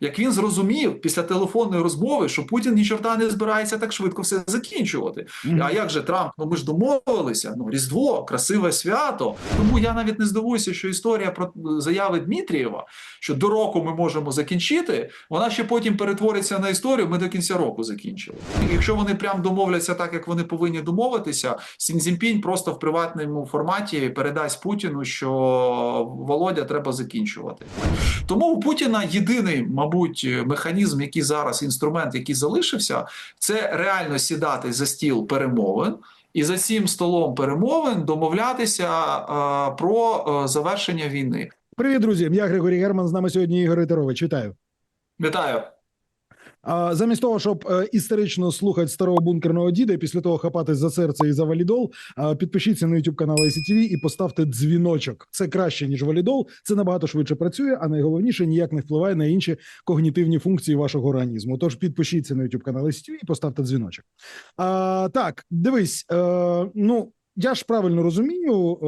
як він зрозумів після телефонної розмови, що Путін ні чорта не збирається так швидко все закінчувати. Мгм. А як же Трамп? Ну ми ж домовилися. Ну Різдво, красиве свято. Тому я навіть не здивуюся, що історія про е, заяви Дмитрієва, що до року ми можемо закінчити, вона ще потім перетвориться на історію. Ми до кінця року закінчили. І Якщо вони прям домовляться так, як вони повинні домовитися, Сін Цзіньпінь просто в приватному форматі передасть Путіну, що Володя треба закінчувати. Тому у Путіна єдиний, мабуть, механізм, який зараз інструмент, який залишився, це реально сідати за стіл перемовин. І за цим столом перемовин домовлятися е, про е, завершення війни. Привіт, друзі. Я Григорій Герман. З нами сьогодні Ігор Ітерович. Вітаю. Вітаю. Замість того, щоб е, історично слухати старого бункерного діда, і після того хапатись за серце і за валідол, підпишіться на YouTube канал ICTV і поставте дзвіночок. Це краще ніж валідол. Це набагато швидше працює, а найголовніше ніяк не впливає на інші когнітивні функції вашого організму. Тож підпишіться на YouTube канал ICTV і поставте дзвіночок. А, так, дивись, е, ну. Я ж правильно розумію,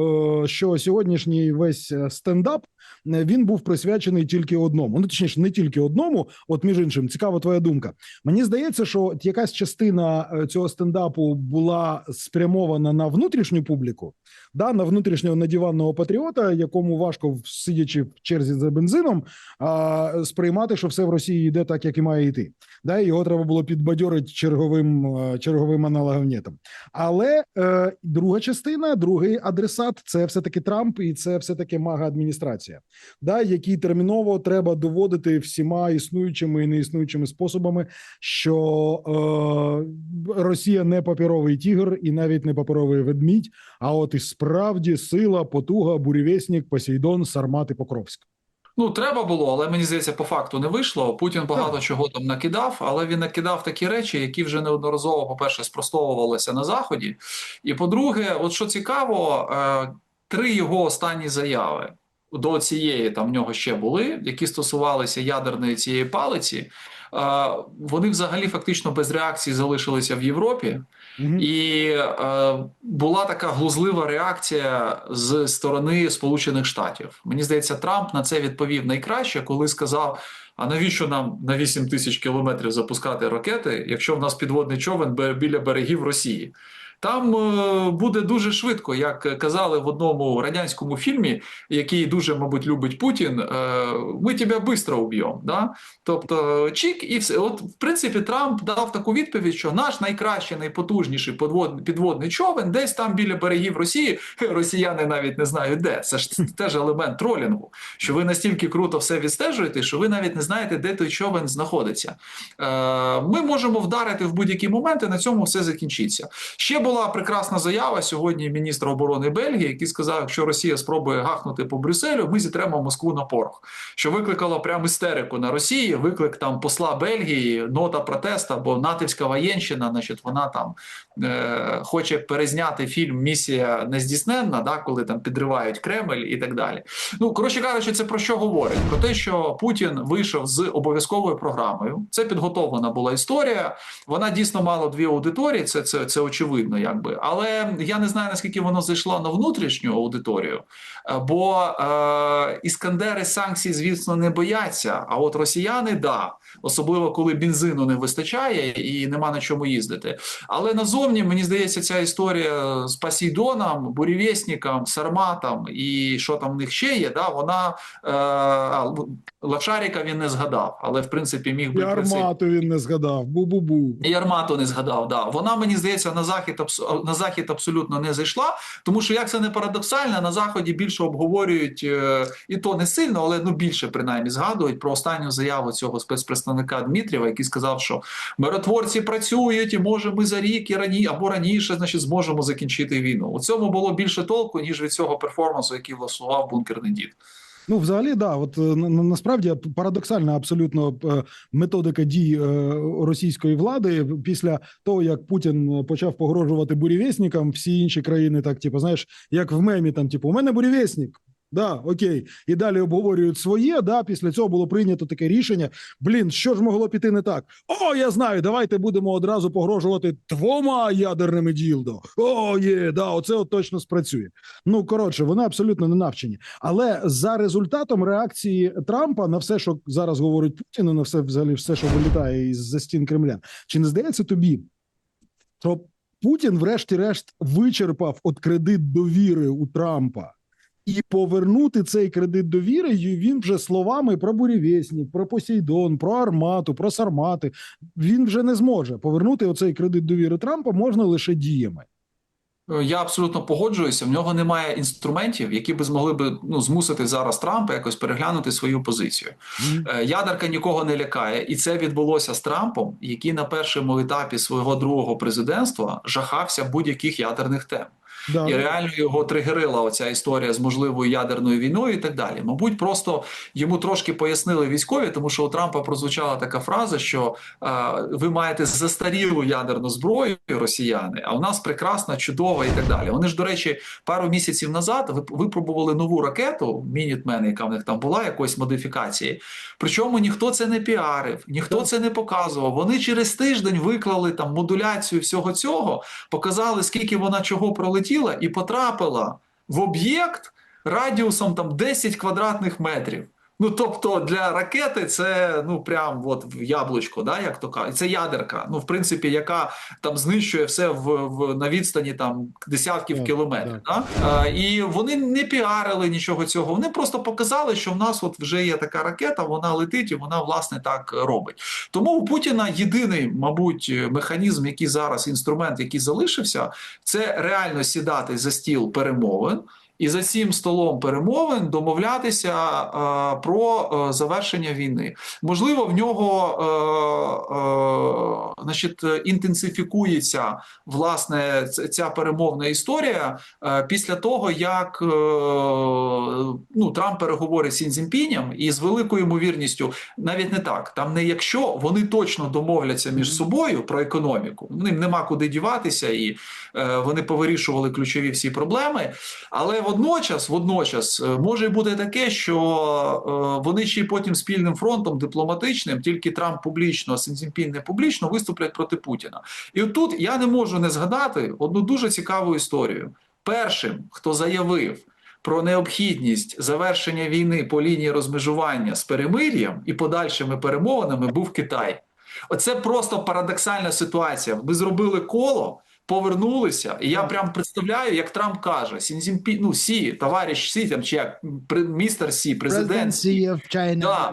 е, що сьогоднішній весь е, стендап е, він був присвячений тільки одному. Ну точніше, не тільки одному. От між іншим, цікава твоя думка. Мені здається, що якась частина е, цього стендапу була спрямована на внутрішню публіку, да, на внутрішнього надіванного патріота, якому важко сидячи в черзі за бензином, а, сприймати, що все в Росії йде так, як і має йти. Да, його треба було підбадьорити черговим е, черговим аналогом нетом. Але е, друга частина, другий адресат це все таки Трамп, і це все таки мага адміністрація, да, якій терміново треба доводити всіма існуючими і неіснуючими способами, що е, Росія не паперовий тігр і навіть не паперовий ведмідь, а от і справді сила, потуга, бурєвєснік, Посейдон, Сармат і Покровськ. Ну, треба було, але мені здається, по факту не вийшло. Путін багато чого там накидав, але він накидав такі речі, які вже неодноразово, по-перше, спростовувалися на Заході. І по-друге, от що цікаво, е, три його останні заяви до цієї там в нього ще були, які стосувалися ядерної цієї палиці. Вони взагалі фактично без реакції залишилися в Європі. Мгм. І е, була така глузлива реакція з сторони Сполучених Штатів. Мені здається, Трамп на це відповів найкраще, коли сказав: а навіщо нам на 8 тисяч кілометрів запускати ракети, якщо в нас підводний човен біля берегів Росії? Там е, буде дуже швидко, як казали в одному радянському фільмі, який дуже, мабуть, любить Путін. е, Ми тебе швидко уб'ємо. Да? Тобто, чік, і все. От, в принципі, Трамп дав таку відповідь, що наш найкращий, найпотужніший підводний човен десь там біля берегів Росії. Росіяни навіть не знають де. Це ж теж елемент тролінгу. Що ви настільки круто все відстежуєте, що ви навіть не знаєте, де той човен знаходиться. Е, ми можемо вдарити в будь-які моменти. На цьому все закінчиться. Ще була прекрасна заява сьогодні міністра оборони Бельгії, який сказав, якщо Росія спробує гахнути по Брюсселю, ми зітремо Москву на порох. Що викликало прям істерику на Росії. Виклик там посла Бельгії, нота протеста, бо натівська воєнщина, значить, вона там е, хоче перезняти фільм Місія нездійсненна, да, коли там підривають Кремль і так далі. Ну коротше кажучи, це про що говорить? Про те, що Путін вийшов з обов'язковою програмою. Це підготовлена була історія. Вона дійсно мала дві аудиторії. Це це, це очевидно, якби. Але я не знаю наскільки воно зайшло на внутрішню аудиторію, Е, бо е, іскандери санкцій, звісно, не бояться. А от росіяни, да, особливо коли бензину не вистачає і нема на чому їздити. Але назовні мені здається, ця історія з Посейдоном, Бурєвєсніком, Сарматом і що там в них ще є, да, вона е, Лавшаріка він не згадав, але в принципі міг би армату він не згадав. Бу-бу-бу. І Армату не згадав. Да. Вона, мені здається, на захід на захід абсолютно не зайшла, тому що як це не парадоксально, на заході більше обговорюють е, і то не сильно, але ну більше принаймні згадують про останню заяву цього спецпредставника Дмитрієва, який сказав, що миротворці працюють, і може ми за рік і рані або раніше, значить, зможемо закінчити війну. У цьому було більше толку ніж від цього перформансу, який влаштував бункерний дід. Ну, взагалі, да, от е, на- на- насправді парадоксальна абсолютно е, методика дій е, російської влади після того, як Путін почав погрожувати бурєвєснікам, всі інші країни так, типу, знаєш, як в мемі, там, типу, у мене бурєвєснік. Да, окей. І далі обговорюють своє. Да, після цього було прийнято таке рішення. Блін, що ж могло піти не так? О, я знаю. Давайте будемо одразу погрожувати двома ядерними ділдо. О, є, да, оце от точно спрацює. Ну коротше, вони абсолютно не навчені. Але за результатом реакції Трампа на все, що зараз говорить Путін, на все взагалі все, що вилітає із за стін Кремля, чи не здається тобі, що Путін, врешті-решт, вичерпав от кредит довіри у Трампа? І повернути цей кредит довіри й- він вже словами про бурєвєснік, про Посейдон, про Армату, про Сармати. Він вже не зможе повернути оцей кредит довіри Трампа можна лише діями. Я абсолютно погоджуюся. В нього немає інструментів, які би змогли би ну змусити зараз Трампа якось переглянути свою позицію. Е, Ядерка нікого не лякає, і це відбулося з Трампом, який на першому етапі свого другого президентства жахався будь-яких ядерних тем. Да. І реально його тригерила оця історія з можливою ядерною війною і так далі. Мабуть, просто йому трошки пояснили військові, тому що у Трампа прозвучала така фраза, що е, ви маєте застарілу ядерну зброю, росіяни, а у нас прекрасна, чудова і так далі. Вони ж, до речі, пару місяців назад випробували нову ракету Мінітмен, яка в них там була якоїсь модифікації. Причому ніхто це не піарив, ніхто це не показував. Вони через тиждень виклали там модуляцію всього цього, показали, скільки вона чого пролетіла, і потрапила в об'єкт радіусом там 10 квадратних метрів. Ну, тобто для ракети це ну прям от в яблучко, да, як то кажуть. Це ядерка. Ну, в принципі, яка там знищує все в, в на відстані там десятків кілометрів. Да? А, і вони не піарили нічого цього. Вони просто показали, що в нас от вже є така ракета, вона летить і вона власне так робить. Тому у Путіна єдиний, мабуть, механізм, який зараз інструмент, який залишився, це реально сідати за стіл перемовин. І за цим столом перемовин домовлятися е, про е, завершення війни. Можливо, в нього е, е, значить, інтенсифікується власне ця перемовна історія е, після того, як е, ну, Трамп переговорить з Сінзінпіням, і з великою ймовірністю, навіть не так, там не якщо вони точно домовляться між собою про економіку, ним нема куди діватися, і е, вони повирішували ключові всі проблеми. Але водночас, водночас е, може бути таке, що е, вони ще й потім спільним фронтом дипломатичним, тільки Трамп публічно, а Сінзінпін не публічно виступлять проти Путіна. І тут я не можу не згадати одну дуже цікаву історію. Першим, хто заявив про необхідність завершення війни по лінії розмежування з перемир'ям і подальшими перемовинами, був Китай. Оце просто парадоксальна ситуація. Ми зробили коло. Повернулися, і я прям представляю, як Трамп каже: Сінзінпі, ну Сі, товариш Сі, там чи як містер Сі, президент Сі. Да,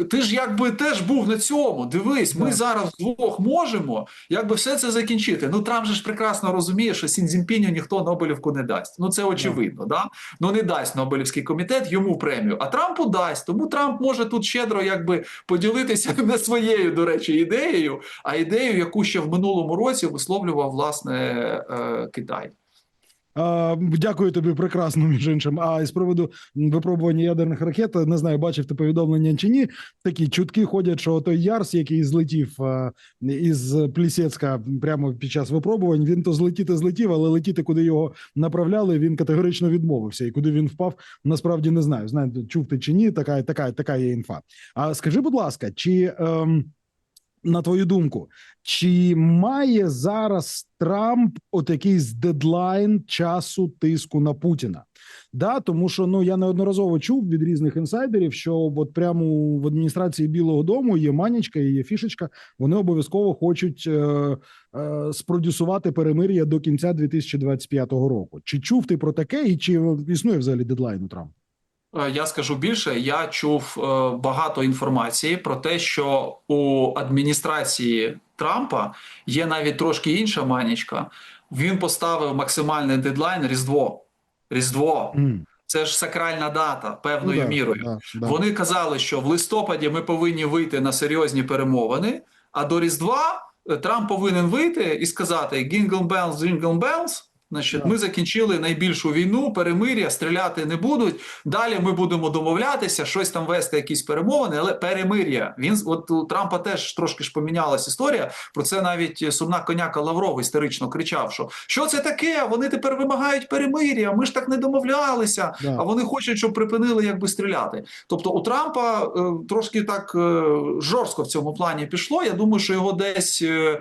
е, ти ж якби теж був на цьому. Дивись, ми зараз вдвох можемо якби все це закінчити. Ну Трамп же ж прекрасно розуміє, що Сінзінпіню ніхто Нобелівку не дасть. Ну це очевидно, да. Ну не дасть Нобелівський комітет йому премію, а Трампу дасть. Тому Трамп може тут щедро якби поділитися не своєю, до речі, ідеєю, а ідеєю, яку ще в минулому році висловлював власне е, Китай. Дякую тобі прекрасно, між іншим. А із приводу випробування ядерних ракет, не знаю, бачив ти повідомлення чи ні. Такі чутки ходять, що той Ярс, який злетів із Плісецька прямо під час випробувань, він то злетіти злетів, але летіти, куди його направляли, він категорично відмовився. І куди він впав, насправді не знаю. Знаєте, чув ти чи ні, така, така, така є інфа. А скажи, будь ласка, чи. Ем... На твою думку, чи має зараз Трамп от якийсь дедлайн часу тиску на Путіна? Да, тому що ну я неодноразово чув від різних інсайдерів, що от прямо в адміністрації Білого Дому є манічка і є фішечка. Вони обов'язково хочуть е, е, спродюсувати перемир'я до кінця 2025 року. Чи чув ти про таке, і чи існує взагалі дедлайн у Трампа? Е, Я скажу більше, я чув е, багато інформації про те, що у адміністрації Трампа є навіть трошки інша манічка. Він поставив максимальний дедлайн Різдво. Різдво М. це ж сакральна дата певною Ну да, мірою. да, да. Вони казали, що в листопаді ми повинні вийти на серйозні перемовини. А до Різдва е, Трамп повинен вийти і сказати: «Jingle bells, jingle bells, Значить, ми закінчили найбільшу війну, перемир'я, стріляти не будуть. Далі ми будемо домовлятися, щось там вести, якісь перемовини, але перемир'я. Він от у Трампа теж трошки ж помінялась історія. Про це навіть сумна коняка Лавров історично кричав: що що це таке? Вони тепер вимагають перемир'я. Ми ж так не домовлялися. Да. А вони хочуть, щоб припинили якби стріляти. Тобто, у Трампа е, трошки так е, жорстко в цьому плані пішло. Я думаю, що його десь е, е,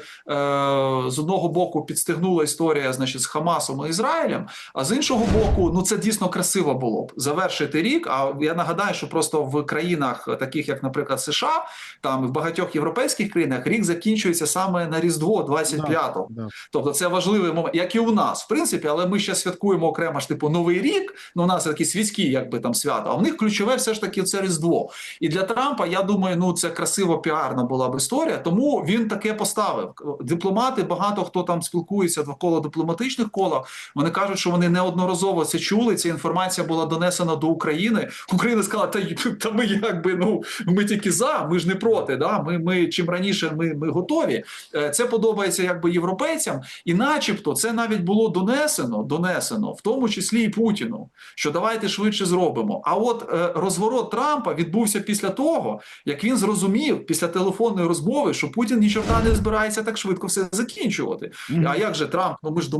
з одного боку підстигнула історія, значить, з Хамасом і Ізраїлем. А з іншого боку, ну це дійсно красиво було б завершити рік. А я нагадаю, що просто в країнах, таких як, наприклад, США, там і в багатьох європейських країнах рік закінчується саме на Різдво 25-го. Да. Тобто це важливий момент, як і у нас, в принципі, але ми ще святкуємо окремо ж типу Новий рік. Ну, у нас такі світські, якби там свята. А в них ключове все ж таки це Різдво. І для Трампа, я думаю, ну це красиво піарна була б історія. Тому він таке поставив. Дипломати, багато хто там спілкується довкола дипломатичних колах. Вони кажуть, що вони неодноразово це чули. Ця інформація була донесена до України. Україна сказала, та, та ми якби ну ми тільки за, ми ж не проти. Да? Ми, ми чим раніше ми, ми готові. Е, Це подобається якби європейцям, і начебто це навіть було донесено, донесено, в тому числі і Путіну, що давайте швидше зробимо. А от е, розворот Трампа відбувся після того, як він зрозумів після телефонної розмови, що Путін нічого не збирається так швидко все закінчувати. А як же Трамп? Ну ми ж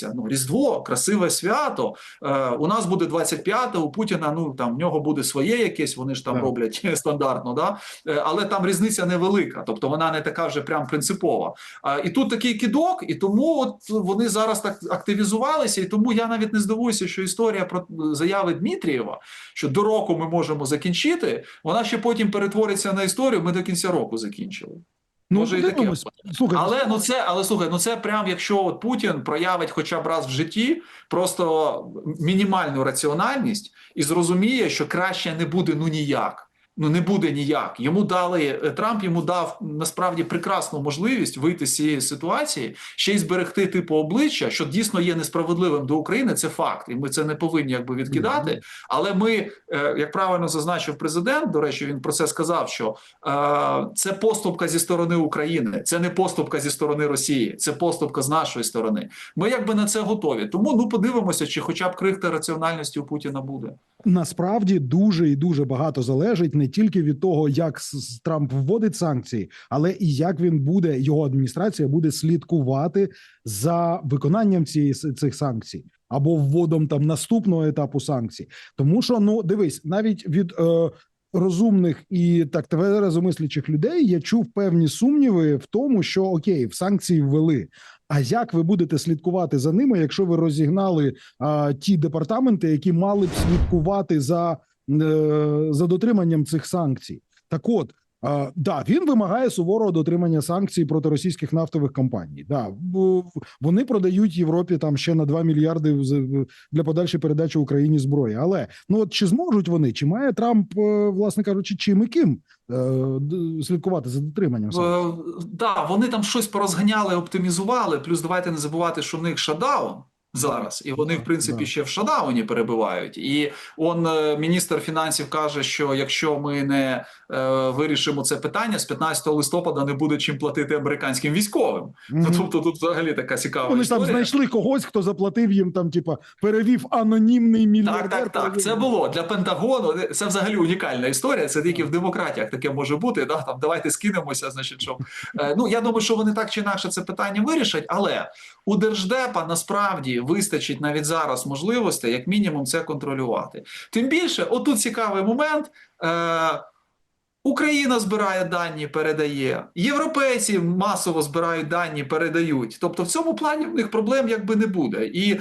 домовилися. Ну Різдво, красиве свято. Е, у нас буде 25 у Путіна. Ну там в нього буде своє якесь. Вони ж там Так. роблять стандартно, да Е, але там різниця невелика, тобто вона не така вже прям принципова. А, і тут такий кидок, і тому от вони зараз так активізувалися, і тому я навіть не здивуюся, що історія про заяви Дмитрієва, що до року ми можемо закінчити, вона ще потім перетвориться на історію. Ми до кінця року закінчили. Ну, Може, і таке Слухай, Але ну це, але слухай, ну це прям якщо от Путін проявить хоча б раз в житті просто мінімальну раціональність і зрозуміє, що краще не буде ну ніяк. Ну не буде ніяк. Йому дали е, Трамп йому дав насправді прекрасну можливість вийти з цієї ситуації, ще й зберегти типу обличчя, що дійсно є несправедливим до України. Це факт, і ми це не повинні якби відкидати. Але ми, е, як правильно зазначив президент, до речі, він про це сказав: що е, це поступка зі сторони України, це не поступка зі сторони Росії, це поступка з нашої сторони. Ми якби на це готові. Тому ну подивимося, чи хоча б крихта раціональності у Путіна буде. насправді дуже і дуже багато залежить не тільки від того, як Трамп вводить санкції, але і як він буде його адміністрація буде слідкувати за виконанням цієї цих санкцій або вводом там наступного етапу санкцій. Тому що ну дивись, навіть від е, розумних і так тверезомислячих людей я чув певні сумніви в тому, що окей, в санкції ввели. А як ви будете слідкувати за ними, якщо ви розігнали а, ті департаменти, які мали б слідкувати за, е, за дотриманням цих санкцій? Так от. А, да, він вимагає суворого дотримання санкцій проти російських нафтових компаній. Да, вони продають Європі там ще на 2 мільярди для подальшої передачі Україні зброї. Але ну от чи зможуть вони, чи має Трамп, е, власне кажучи, чим і ким е, слідкувати за дотриманням санкцій? Е, да, вони там щось порозганяли, оптимізували. Плюс давайте не забувати, що в них шадаун. Зараз і вони, в принципі, ще в шадауні перебувають. І он е, міністр фінансів каже, що якщо ми не е, вирішимо це питання, з 15 листопада не буде чим платити американським військовим. Ну, Мгм. тобто тут взагалі така цікава Вони ж там знайшли когось, хто заплатив їм там, типа, перевів анонімний мільярдер. Так, так, так. перевів. Це було для Пентагону. Це взагалі унікальна історія. Це тільки в демократіях таке може бути. Да? Там давайте скинемося. Значить, що Е, ну я думаю, що вони так чи інакше це питання вирішать. Але у держдепа насправді вистачить навіть зараз можливостей, як мінімум, це контролювати. Тим більше, отут цікавий момент. Е, Україна збирає дані, передає. Європейці масово збирають дані, передають. Тобто, в цьому плані в них проблем якби не буде. І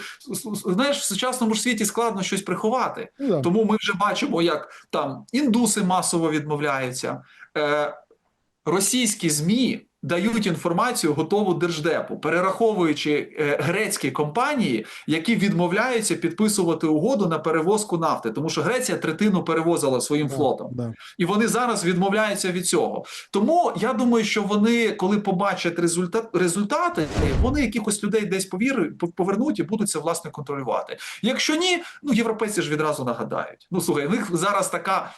знаєш, в сучасному ж світі складно щось приховати. Ну, да. Тому ми вже бачимо, як там індуси масово відмовляються. Е, російські ЗМІ дають інформацію готову держдепу, перераховуючи е, грецькі компанії, які відмовляються підписувати угоду на перевозку нафти, тому що Греція третину перевозила своїм флотом Да. і вони зараз відмовляються від цього. Тому я думаю, що вони, коли побачать результат, результати, вони якихось людей десь повіри, повернуть і будуть це власне контролювати. Якщо ні, ну європейці ж відразу нагадають. Ну слухай, в них зараз така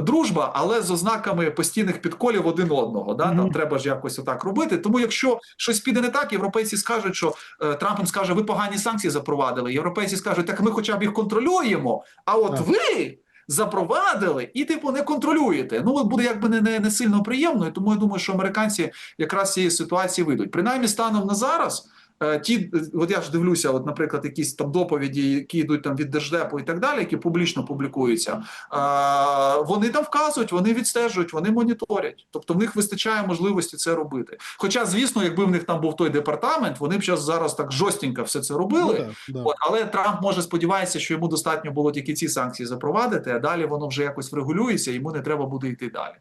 дружба, але з ознаками постійних підколів один одного. Да? Там треба ж якось отак робити. Тому, якщо щось піде не так, європейці скажуть, що е, Трамп їм скаже, ви погані санкції запровадили. Європейці скажуть, так ми хоча б їх контролюємо. А от ви запровадили і типу не контролюєте. Ну от буде якби не, не, не сильно приємно. І тому я думаю, що американці якраз з цієї ситуації вийдуть. Принаймні, станом на зараз. Е, Ті, от я ж дивлюся, от, наприклад, якісь там доповіді, які йдуть там від держдепу і так далі, які публічно публікуються. Е, вони там вказують, вони відстежують, вони моніторять. Тобто в них вистачає можливості це робити. Хоча, звісно, якби в них там був той департамент, вони б зараз зараз так жорстенько все це робили. Ну, так, да. От, але Трамп може сподівається, що йому достатньо було тільки ці санкції запровадити, а далі воно вже якось врегулюється, йому не треба буде йти далі.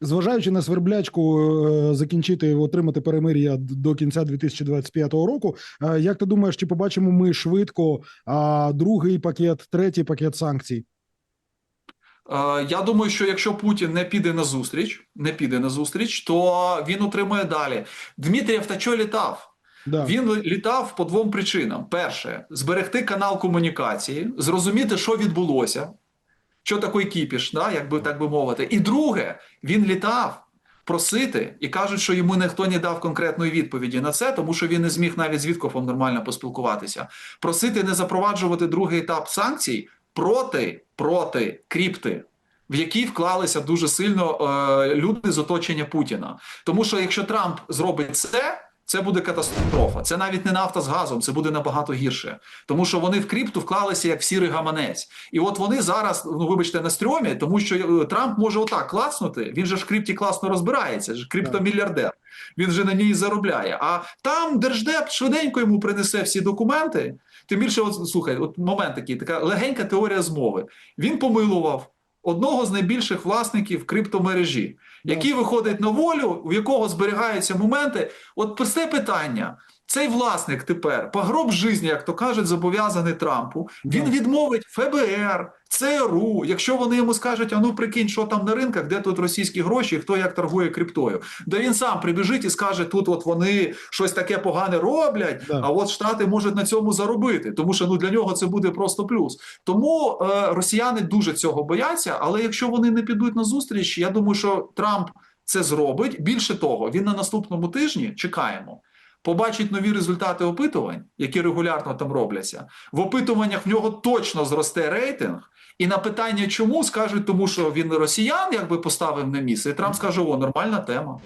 Зважаючи на сверблячку е, закінчити отримати перемир'я до кінця 2025 року. е, Як ти думаєш, чи побачимо ми швидко другий пакет, третій пакет санкцій? Е, я думаю, що якщо Путін не піде на зустріч, не піде на зустріч, то він отримає далі. Дмитрієв та чого літав? Да. Він літав по двом причинам: перше, зберегти канал комунікації, зрозуміти, що відбулося, що такий кіпіш, да, як би так би мовити. І друге, він літав просити і кажуть, що йому ніхто не дав конкретної відповіді на це, тому що він не зміг навіть з Віткофом нормально поспілкуватися. Просити не запроваджувати другий етап санкцій проти, проти кріпти. В якій вклалися дуже сильно е, люди з оточення Путіна, тому що якщо Трамп зробить це, це буде катастрофа. Це навіть не нафта з газом, це буде набагато гірше. Тому що вони в крипту вклалися як в сірий гаманець. І от вони зараз, ну вибачте, на стрьомі, тому що е, Трамп може отак клацнути. Він же ж в крипті класно розбирається, ж криптомільярдер. Він же на ній заробляє. А там держдеп швиденько йому принесе всі документи. Тим більше, от слухай, от момент такий, така легенька теорія змови. Він помилував одного з найбільших власників криптомережі, який виходить на волю, у якого зберігаються моменти. От просте питання. Цей власник тепер по гроб житті, як то кажуть, зобов'язаний Трампу. Він відмовить ФБР, ЦРУ, якщо вони йому скажуть, а ну прикинь, що там на ринках, де тут російські гроші, хто як торгує криптою. Да він сам прибіжить і скаже, тут от вони щось таке погане роблять, Да. а от Штати можуть на цьому заробити, тому що ну для нього це буде просто плюс. Тому е, росіяни дуже цього бояться. Але якщо вони не підуть на зустріч, я думаю, що Трамп це зробить. Більше того, він на наступному тижні чекаємо. Побачить нові результати опитувань, які регулярно там робляться. В опитуваннях в нього точно зросте рейтинг. І на питання, чому скажуть, тому що він росіян якби поставив на місце, і Трамп скаже: о, нормальна тема.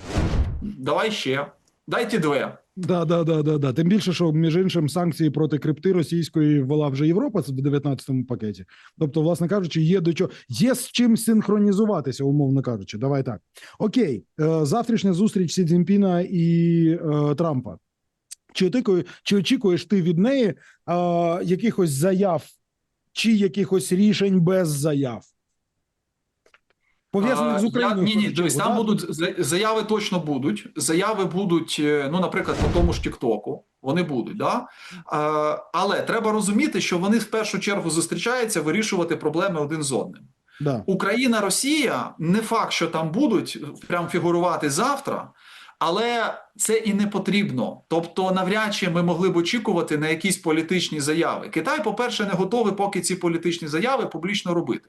Давай ще. Дайте две. Да, да, да, да, да. Тим більше, що між іншим санкції проти крипти російської ввела вже Європа це в 19-му пакеті. Тобто, власне кажучи, є до чого є з чим синхронізуватися, умовно кажучи. Давай так. Окей, Е, завтрашня зустріч Сі Цзіньпіна і е, Трампа. Чи очікує- чи очікуєш ти від неї е, якихось заяв чи якихось рішень без заяв? Пов'язаних з Україною. Я, ні, ні, дивись, там будуть заяви точно будуть. Заяви будуть, е, ну, наприклад, по тому ж Тіктоку. Вони будуть, да? А, але треба розуміти, що вони в першу чергу зустрічаються вирішувати проблеми один з одним. Да. Україна, Росія не факт, що там будуть прям фігурувати завтра, але це і не потрібно. Тобто, навряд чи ми могли б очікувати на якісь політичні заяви. Китай, по-перше, не готовий поки ці політичні заяви публічно робити.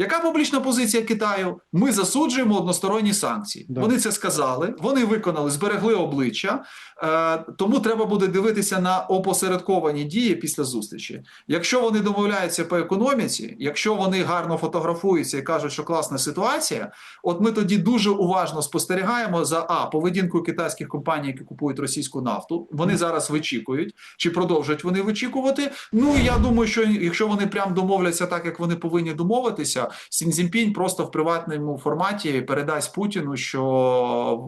Яка публічна позиція Китаю? Ми засуджуємо односторонні санкції. Да. Вони це сказали, вони виконали, зберегли обличчя. Е, тому треба буде дивитися на опосередковані дії після зустрічі. Якщо вони домовляються по економіці, якщо вони гарно фотографуються і кажуть, що класна ситуація, от ми тоді дуже уважно спостерігаємо за а поведінкою китайських компаній, які купують російську нафту. Вони зараз вичікують, чи продовжують вони вичікувати. Ну я думаю, що якщо вони прям домовляться так, як вони повинні домовитися, Сінзінпінь просто в приватному форматі передасть Путіну, що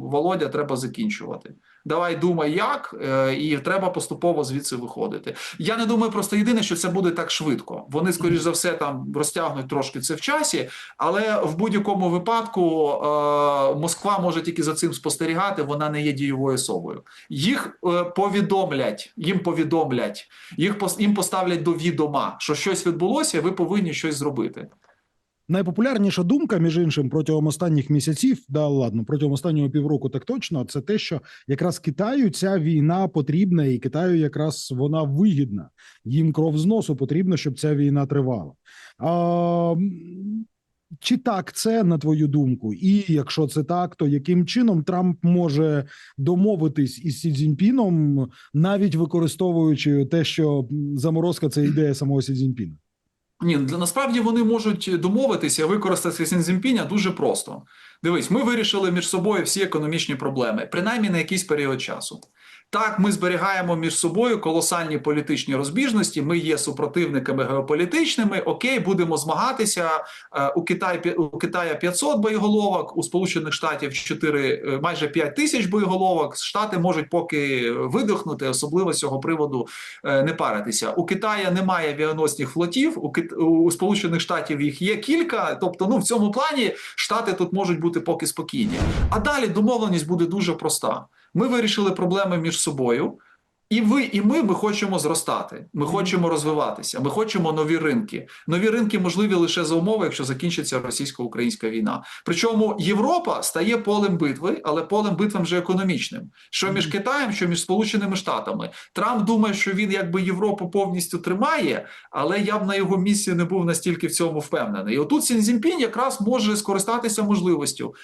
Володя треба закінчувати. Давай думай, як, е, і треба поступово звідси виходити. Я не думаю, просто єдине, що це буде так швидко. Вони, скоріш за все, там розтягнуть трошки це в часі, але в будь-якому випадку е, Москва може тільки за цим спостерігати. Вона не є дієвою особою. Їх е, повідомлять, їм повідомлять, їх пос- їм поставлять до відома, що щось відбулося, ви повинні щось зробити. Найпопулярніша думка, між іншим, протягом останніх місяців, да ладно, протягом останнього півроку, так точно, це те, що якраз Китаю ця війна потрібна, і Китаю якраз вона вигідна. Їм кров з носу потрібно, щоб ця війна тривала. А, чи так це на твою думку? І якщо це так, то яким чином Трамп може домовитись із Сі Цзіньпіном, навіть використовуючи те, що заморозка це ідея самого Сі Цзіньпіна? Ні, насправді вони можуть домовитися, використати Сінзімпіня дуже просто. Дивись, ми вирішили між собою всі економічні проблеми, принаймні на якийсь період часу. Так, ми зберігаємо між собою колосальні політичні розбіжності. Ми є супротивниками геополітичними. Окей, будемо змагатися. Е, У Китаї пі- у Китая 500 боєголовок, у Сполучених Штатів 4, е, майже 5 тисяч боєголовок. Штати можуть поки видихнути, особливо з цього приводу е, не паритися. У Китая немає авіаносних флотів. У Кит... у Сполучених Штатів їх є кілька. Тобто, ну в цьому плані штати тут можуть бути поки спокійні. А далі домовленість буде дуже проста. Ми вирішили проблеми між собою. І ви, і ми, ми хочемо зростати. Ми хочемо розвиватися. Ми хочемо нові ринки. Нові ринки можливі лише за умови, якщо закінчиться російсько-українська війна. Причому Європа стає полем битви, але полем битви вже економічним. Що між Китаєм, що між Сполученими Штатами. Трамп думає, що він якби Європу повністю тримає, але я б на його місці не був настільки в цьому впевнений. І отут Сінзімпінь якраз може скористатися можливістю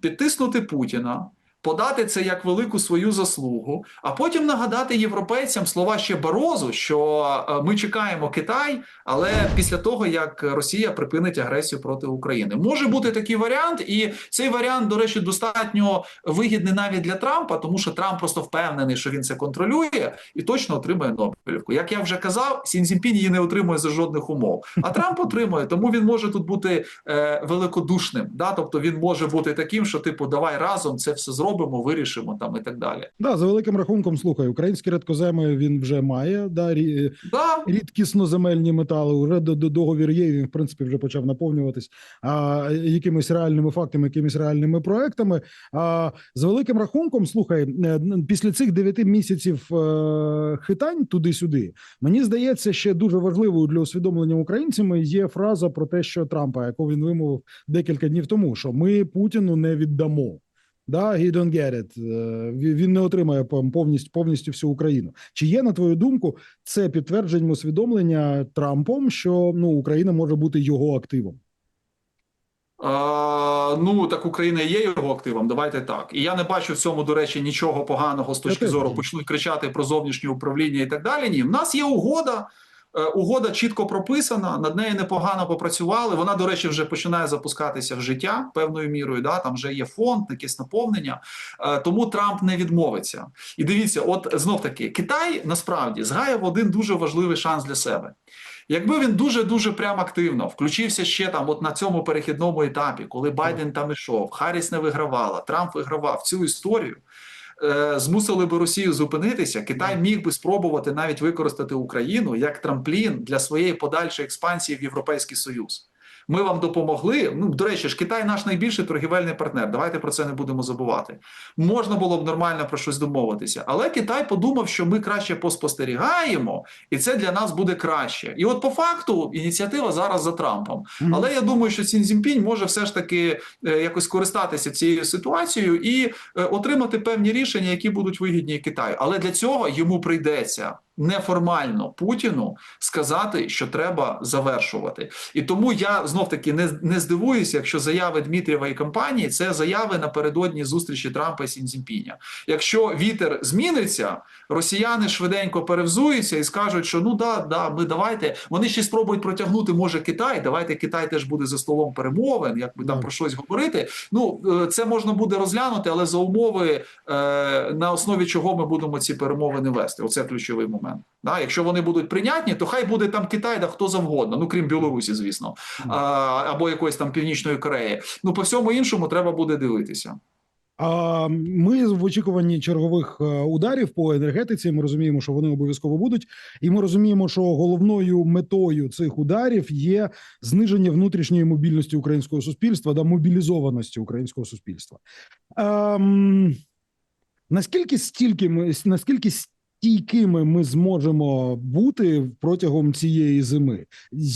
підтиснути Путіна. Подати це як велику свою заслугу, а потім нагадати європейцям слова ще Барозу, що е, ми чекаємо Китай, але після того як Росія припинить агресію проти України, може бути такий варіант, і цей варіант, до речі, достатньо вигідний навіть для Трампа, тому що Трамп просто впевнений, що він це контролює і точно отримає Нобелівку. Як я вже казав, Сінзімпін її не отримує за жодних умов. А Трамп отримує, тому він може тут бути е, великодушним. Да? Тобто він може бути таким, що типу, давай разом це все зробимо, вирішимо там і так далі. Да, за великим рахунком, слухай, українські редкоземи він вже має. Да, рі- Да, рідкісноземельні метали. До договір є. Він в принципі вже почав наповнюватись а, якимись реальними фактами, якимись реальними проектами. А з великим рахунком, слухай, е, після цих дев'яти місяців е, хитань туди-сюди, мені здається, ще дуже важливою для усвідомлення українцями є фраза про те, що Трампа, яку він вимовив декілька днів тому, що ми Путіну не віддамо. Да, he don't get it. Е, Він не отримає повністю повністю всю Україну. Чи є на твою думку це підтвердженням усвідомлення Трампом, що ну Україна може бути його активом? А, ну так Україна є його активом. Давайте так. І я не бачу в цьому, до речі, нічого поганого з точки зору почнуть кричати про зовнішнє управління і так далі. Ні, в нас є угода. Е, Угода чітко прописана, над нею непогано попрацювали. Вона, до речі, вже починає запускатися в життя певною мірою. Да, там вже є фонд, якесь наповнення. Е, Тому Трамп не відмовиться. І дивіться, от знов таки, Китай насправді згаяв один дуже важливий шанс для себе. Якби він дуже дуже прям активно включився ще там, от на цьому перехідному етапі, коли Байден там ішов, Харріс не вигравала, Трамп вигравав цю історію. Е, Змусили би Росію зупинитися. Китай міг би спробувати навіть використати Україну як трамплін для своєї подальшої експансії в Європейський Союз. Ми вам допомогли. Ну до речі, ж Китай наш найбільший торгівельний партнер. Давайте про це не будемо забувати. Можна було б нормально про щось домовитися, але Китай подумав, що ми краще поспостерігаємо, і це для нас буде краще. І от по факту ініціатива зараз за Трампом. Але я думаю, що Сін Цзіньпінь може все ж таки е, якось користатися цією ситуацією і е, отримати певні рішення, які будуть вигідні Китаю. Але для цього йому прийдеться неформально Путіну сказати, що треба завершувати. І тому я знов таки не, не здивуюся, якщо заяви Дмитрієва і компанії це заяви напередодні зустрічі Трампа і Сін Цзіньпіня. Якщо вітер зміниться, росіяни швиденько перевзуються і скажуть, що ну да, да, ми давайте. Вони ще спробують протягнути, може Китай. Давайте Китай теж буде за столом перемовин, якби там про щось говорити. Ну е, це можна буде розглянути, але за умови е, на основі чого ми будемо ці перемовини вести. Оце ключовий момент. Да? Якщо вони будуть прийнятні, то хай буде там Китай, да хто завгодно, ну крім Білорусі, звісно, а, або якоїсь там Північної Кореї. Ну по всьому іншому треба буде дивитися. А ми в очікуванні чергових е, ударів по енергетиці. Ми розуміємо, що вони обов'язково будуть, і ми розуміємо, що головною метою цих ударів є зниження внутрішньої мобільності українського суспільства да мобілізованості українського суспільства. Ем, наскільки стільки ми наскільки стійкими ми зможемо бути протягом цієї зими?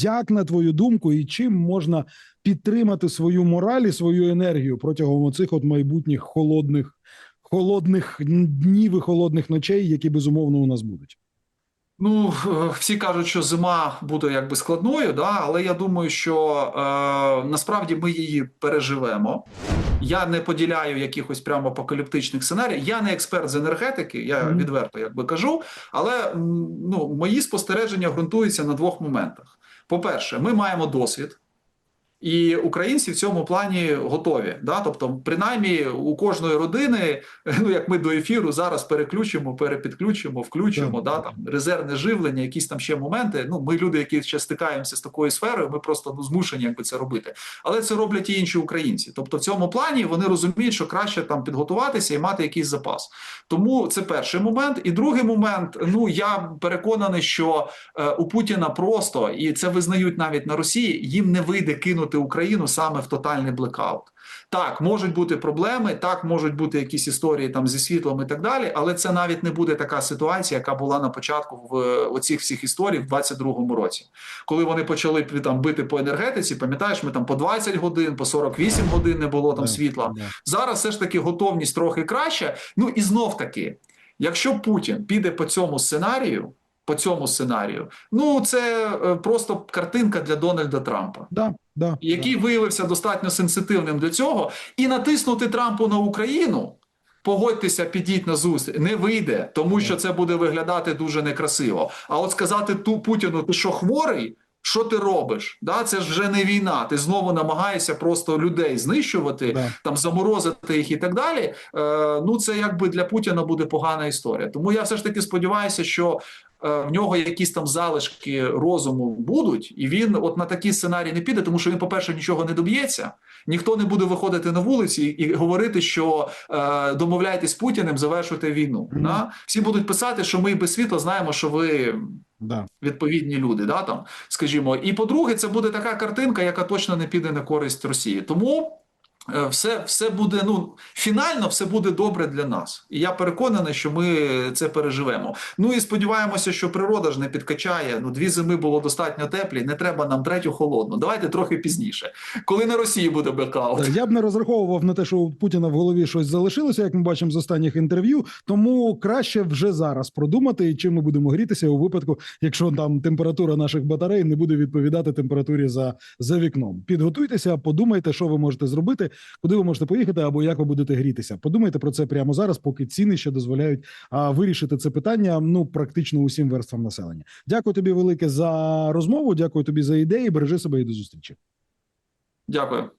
Як на твою думку, і чим можна підтримати свою мораль і свою енергію протягом оцих от майбутніх холодних, холодних днів і холодних ночей, які безумовно у нас будуть? Ну, всі кажуть, що зима буде якби складною, да, але я думаю, що е, насправді ми її переживемо. Я не поділяю якихось прямо апокаліптичних сценаріїв. Я не експерт з енергетики, я відверто якби кажу. Але ну, мої спостереження ґрунтуються на двох моментах: по-перше, ми маємо досвід. І українці в цьому плані готові. Да? Тобто, принаймні, у кожної родини, ну як ми до ефіру зараз переключимо, перепідключимо, включимо, да, там резервне живлення, якісь там ще моменти. Ну, ми люди, які ще стикаємося з такою сферою, ми просто ну, змушені якби це робити. Але це роблять і інші українці. Тобто, в цьому плані вони розуміють, що краще там підготуватися і мати якийсь запас. Тому це перший момент. І другий момент. Ну я переконаний, що е, у Путіна просто і це визнають навіть на Росії. Їм не вийде кинути Україну саме в тотальний блекаут. Так, можуть бути проблеми, так можуть бути якісь історії там зі світлом і так далі, але це навіть не буде така ситуація, яка була на початку в е, оцих всіх історій в 22-му році, коли вони почали там бити по енергетиці. Пам'ятаєш, ми там по 20 годин, по 48 годин не було там світла. Зараз все ж таки готовність трохи краще. Ну і знов таки, якщо Путін піде по цьому сценарію, по цьому сценарію, ну це е, просто картинка для Дональда Трампа, Да, да, який виявився достатньо сенситивним до цього, і натиснути Трампу на Україну. Погодьтеся, підіть на зустріч. Не вийде, тому що це буде виглядати дуже некрасиво. А от сказати ту Путіну, ти що хворий? Що ти робиш? Да, це ж вже не війна. Ти знову намагаєшся просто людей знищувати, Да. там заморозити їх і так далі. Е, ну це якби для Путіна буде погана історія. Тому я все ж таки сподіваюся, що в нього якісь там залишки розуму будуть, і він от на такий сценарій не піде, тому що він, по-перше, нічого не доб'ється. Ніхто не буде виходити на вулиці і, говорити, що е, домовляйтесь з Путіним, завершуйте війну. Мгм. Да? Всі будуть писати, що ми без світла знаємо, що ви Да. відповідні люди, да, там, скажімо. І по-друге, це буде така картинка, яка точно не піде на користь Росії. Тому е, все, все буде, ну, фінально все буде добре для нас. І я переконаний, що ми це переживемо. Ну і сподіваємося, що природа ж не підкачає. Ну, дві зими було достатньо теплі, не треба нам третю холодну. Давайте трохи пізніше. Коли на Росії буде бекаут. Да, Я б не розраховував на те, що у Путіна в голові щось залишилося, як ми бачимо з останніх інтерв'ю. Тому краще вже зараз продумати, чим ми будемо грітися у випадку, якщо там температура наших батарей не буде відповідати температурі за, за вікном. Підготуйтеся, подумайте, що ви можете зробити, куди ви можете поїхати, або як ви будете грітися. Подумайте про це прямо зараз, поки ціни ще дозволяють а, вирішити це питання. Ну практично усім верствам населення. Дякую тобі велике за розмову. Дякую тобі за ідеї. Бережи себе і до зустрічі. Дякую.